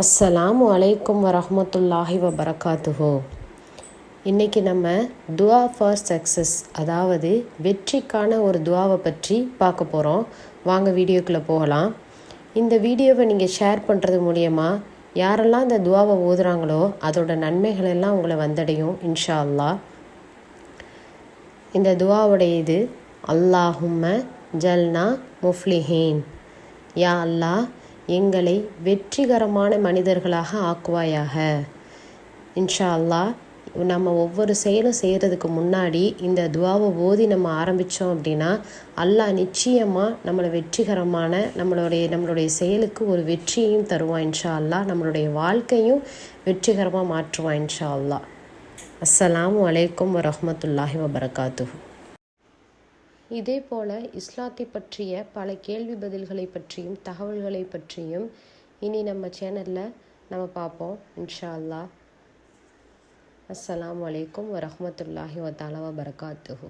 அஸ்ஸலாமு அலைக்கும் வரமத்துல்லாஹி வபரகாத்துஹோ. இன்றைக்கி நம்ம துவா ஃபார் சக்ஸஸ் அதாவது வெற்றிக்கான ஒரு துவாவை பற்றி பார்க்க போகிறோம் வாங்க வீடியோக்குள்ளே போகலாம். இந்த வீடியோவை நீங்கள் ஷேர் பண்ணுறது மூலயமா யாரெல்லாம் இந்த துவாவை ஓதுறாங்களோ அதோட நன்மைகள் எல்லாம் உங்களை வந்தடையும் இன்ஷா அல்லாஹ் இந்த துவாவுடைய இது அல்லாஹும்ம ஜல்னா முஃப்லிஹீன். யா அல்லாஹ் எங்களை வெற்றிகரமான மனிதர்களாக ஆக்குவாயாக. இன்ஷா அல்லாஹ் நம்ம ஒவ்வொரு செயலும் செய்கிறதுக்கு முன்னாடி இந்த துவாவை ஓதி நம்ம ஆரம்பித்தோம் அப்படின்னா அல்லாஹ் நிச்சயமாக நம்மளை வெற்றிகரமான நம்மளுடைய நம்மளுடைய செயலுக்கு ஒரு வெற்றியையும் தருவான் இன்ஷா அல்லா நம்மளுடைய வாழ்க்கையும் வெற்றிகரமாக மாற்றுவான் இன்ஷா அல்லாஹ். அஸ்லாம் அலைக்கும் வரமத்துல்லாஹி வபரகாத்து இதே போல இஸ்லாத்தை பற்றிய பல கேள்வி பதில்களை பற்றியும் தகவல்களை பற்றியும் இனி நம்ம சேனலில் நம்ம பார்ப்போம் இன்ஷா அல்லாஹ் அஸ்லாம் வலைக்கம் வரமத்துல்லாஹி வத்தாலா வபரகாத்துஹு